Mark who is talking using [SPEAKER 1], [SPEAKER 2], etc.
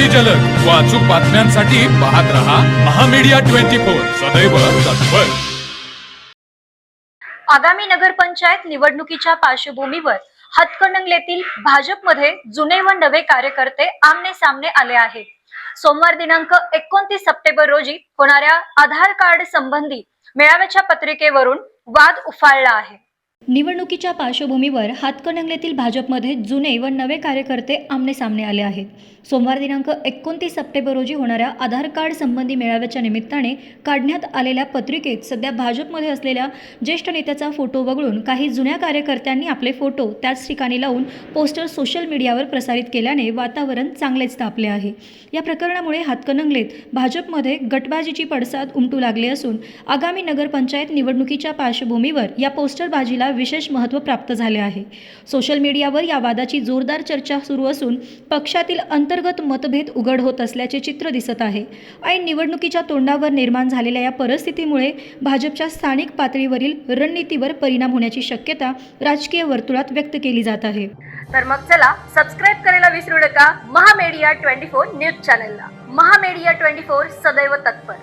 [SPEAKER 1] अति जलद. व अचूक बातम्यांसाठी पाहत रहा महामीडिया ट्वेंटी फोर. सदैव तत्पर.
[SPEAKER 2] आगामी नगरपंचायत निवडणुकीच्या पार्श्वभूमीवर हातकणंगलेतील भाजपमध्ये जुने व नवे कार्यकर्ते आमने सामने आले आहेत. सोमवार दिनांक एकोणतीस सप्टेंबर रोजी होणाऱ्या आधार कार्ड संबंधी मेळाव्याच्या पत्रिकेवरून वाद उफाळला आहे. निवडणुकीच्या पार्श्वभूमीवर हातकणंगलेतील भाजपमध्ये जुने व नवे कार्यकर्ते आमने सामने आले आहेत. सोमवार दिनांक एकोणतीस सप्टेंबर रोजी होणाऱ्या आधार कार्ड संबंधी मेळाव्याच्या निमित्ताने काढण्यात आलेल्या पत्रिकेत सध्या भाजपमध्ये असलेल्या ज्येष्ठ नेत्याचा फोटो वगळून काही जुन्या कार्यकर्त्यांनी आपले फोटो त्याच ठिकाणी लावून पोस्टर सोशल मीडियावर प्रसारित केल्याने वातावरण चांगलेच तापले आहे. या प्रकरणामुळे हातकणंगलेत भाजपमध्ये गटबाजीची पडसाद उमटू लागली असून आगामी नगरपंचायत निवडणुकीच्या पार्श्वभूमीवर या पोस्टरबाजीला विशेष महत्त्व प्राप्त झाले आहे. सोशल मीडियावर या वादाची जोरदार चर्चा सुरू असून पक्षातील अंतर्गत मतभेद उघड होत असल्याचे चित्र दिसत आहे. ऐन निवडणुकीच्या तोंडावर निर्माण झालेल्या या परिस्थितीमुळे भाजपच्या स्थानिक पातळीवरील रणनीतीवर परिणाम होण्याची शक्यता राजकीय वर्तुळात व्यक्त केली जात आहे. तर मग चला सबस्क्राईब करायला विसरू नका. महामेडिया ट्वेंटी फोर न्यूज चॅनलला. महामेडिया ट्वेंटी फोर सदैव तत्पर.